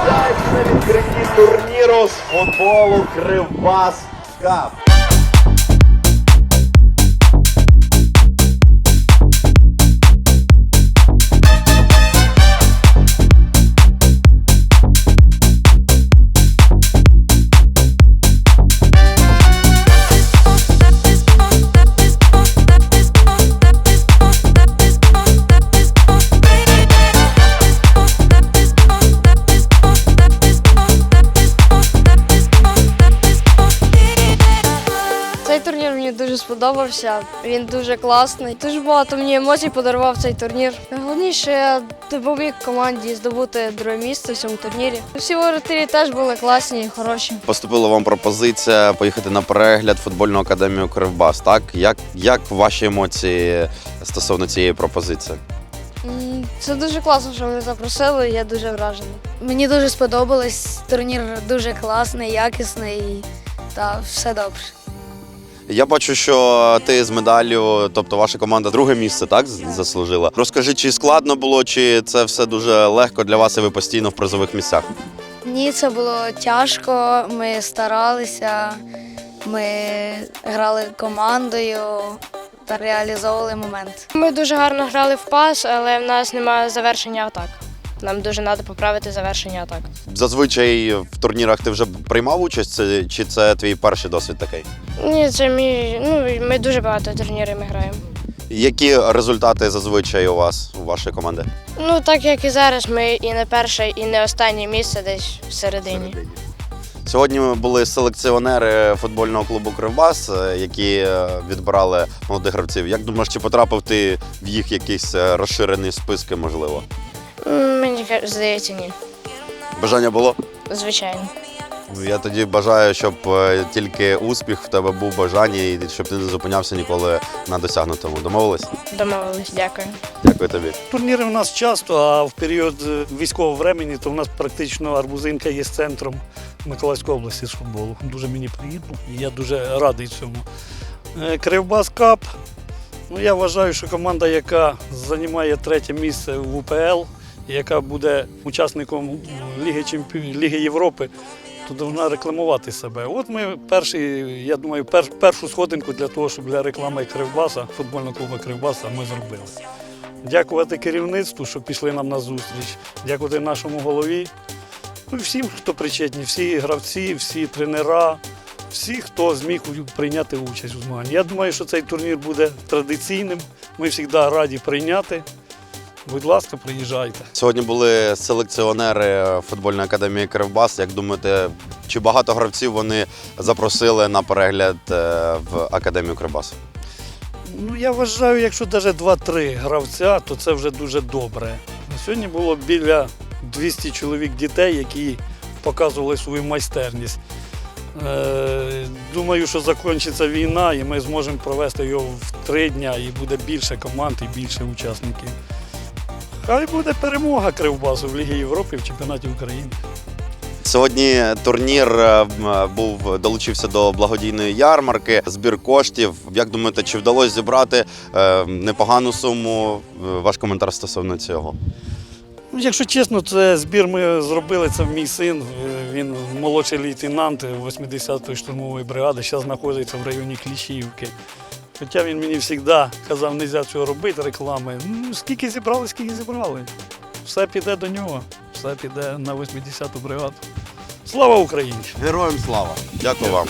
Гостях на відкритті турніру з футболу Кривбас Кап. Сподобався. Він дуже класний. Дуже багато мені емоцій подарував цей турнір. Найголовніше я допоміг команді здобути друге місце в цьому турнірі. Всі воротарі теж були класні, і хороші. Поступила вам пропозиція поїхати на перегляд футбольну академію Кривбас. Так як, як ваші емоції стосовно цієї пропозиції? Це дуже класно, що мене запросили. Я дуже вражений. Мені дуже сподобалось. Турнір дуже класний, якісний та все добре. Я бачу, що ти з медаллю, тобто ваша команда друге місце, так заслужила. Розкажи, чи складно було, чи це все дуже легко для вас, і ви постійно в призових місцях? Ні, це було тяжко. Ми старалися, ми грали командою та реалізовували момент. Ми дуже гарно грали в пас, але в нас немає завершення атак. Нам дуже треба поправити завершення атак. Зазвичай в турнірах ти вже приймав участь, чи це твій перший досвід такий? Ні, це мій. Ну ми дуже багато турнірів ми граємо. Які результати зазвичай у вас, у вашої команди? Ну так як і зараз, ми і не перше, і не останнє місце десь всередині. Сьогодні ми були селекціонери футбольного клубу Кривбас, е, які е, відбирали молодих гравців. Як думаєш, чи потрапив ти в їх якісь е, розширені списки, можливо? Мені здається, ні. Бажання було? Звичайно. Ну, Я тоді бажаю, щоб е, тільки успіх в тебе був бажання і щоб ти не зупинявся ніколи на досягнутому. Домовились? Домовились, дякую. Дякую тобі. Турніри в нас часто, а в період е, військового времени то в нас практично Арбузинка є центром Миколаївської області з футболу. Дуже мені приємно і я дуже радий цьому. Е, Кривбас Кап. Ну, я вважаю, що команда, яка займає третє місце в УПЛ, яка буде учасником Ліги, Чемпі... Ліги Європи, то повинна рекламувати себе. От ми перший, я думаю, пер... першу сходинку для того, щоб для реклами Кривбаса, футбольного клубу Кривбаса, ми зробили. Дякувати керівництву, що пішли нам на зустріч. Дякувати нашому голові. Ну і всім, хто причетні, всі гравці, всі тренера, всі, хто зміг прийняти участь у змаганні. Я думаю, що цей турнір буде традиційним. Ми завжди раді прийняти. Будь ласка, приїжджайте. Сьогодні були селекціонери футбольної академії Кривбас. Як думаєте, чи багато гравців вони запросили на перегляд е, в академію Кривбас? Ну, я вважаю, якщо навіть 2-3 гравця, то це вже дуже добре. На сьогодні було біля 200 чоловік дітей, які показували свою майстерність. Е, думаю, що закінчиться війна, і ми зможемо провести його в три дня, і буде більше команд і більше учасників. Хай буде перемога Кривбасу в Лігі Європи в чемпіонаті України. Сьогодні турнір е, був долучився до благодійної ярмарки, збір коштів. Як думаєте, чи вдалося зібрати е, непогану суму? Е, Ваш коментар стосовно цього? Ну, якщо чесно, це збір ми зробили, це мій син. Е, Він молодший лейтенант 80-ї штурмової бригади, зараз знаходиться в районі Кліщівки. Хоча він мені завжди казав, не можна цього робити, реклами. Ну, скільки зібрали, скільки зібрали. Все піде до нього, все піде на 80-ту бригаду. Слава Україні! Героям слава! Дякую вам.